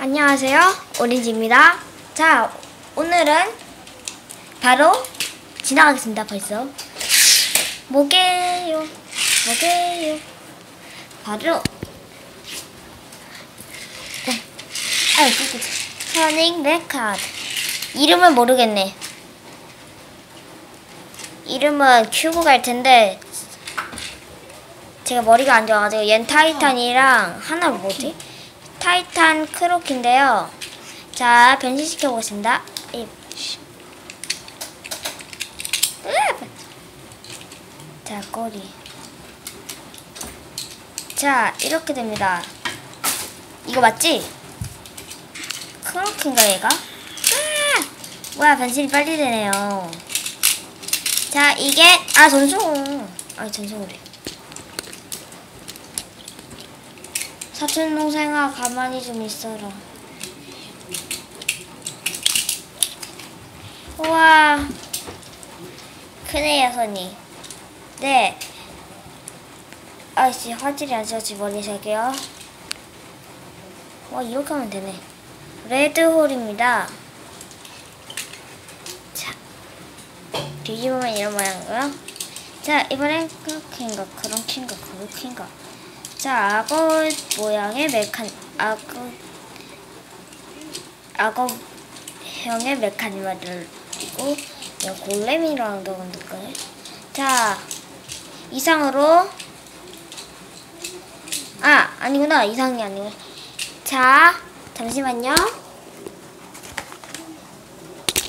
안녕하세요. 오렌지입니다. 자, 오늘은 바로 지나가겠습니다. 벌써. 뭐게요? 뭐게요? 바로 네. 아유, 터닝 레카드. 이름은 모르겠네. 이름은 큐브 갈 텐데 제가 머리가 안 좋아가지고 얜 타이탄이랑 하나 뭐지? 타이탄 크로키인데요. 자 변신시켜 보겠습니다. 자 꼬리. 자 이렇게 됩니다. 이거 맞지? 크로키인가 얘가? 뭐야 변신이 빨리 되네요. 자 이게 아 전송. 아 전송이래. 사촌 동생아 가만히 좀 있어라. 우와 크네요 손이. 네. 아이씨 화질이 안 좋아지 멀리 살게요. 와 이렇게 하면 되네. 레드홀입니다. 자 뒤집으면 이런 모양이고요. 자 이번엔 크로키인가 크런키인가 그렇게인가 자, 악어 모양의 메칸, 악어, 악어형의 메카니마를 그리고 그냥 골렘이라는 거 느껴요. 자, 이상으로 아, 아니구나. 이상이 아니고. 자, 잠시만요.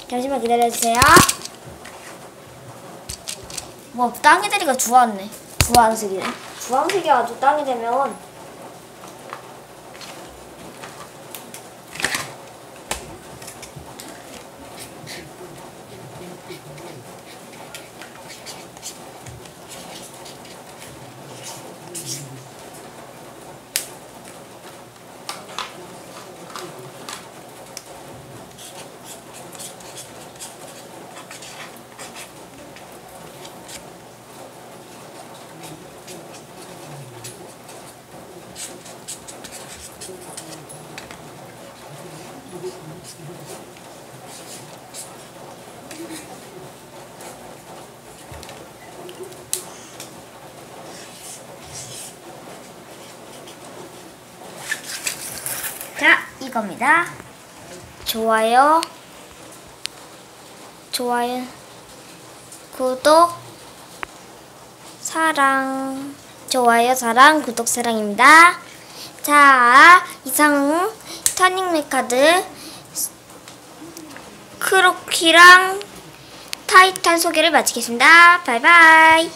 잠시만 기다려주세요. 뭐, 땅이들이가 주황네. 주황색이네. 주황색이 아주 땅이 되면 자, 이겁니다. 좋아요. 좋아요. 구독. 사랑. 좋아요, 사랑, 구독, 사랑입니다. 자, 이상 터닝 메카드 크로키랑 타이탄 소개를 마치겠습니다. 바이바이.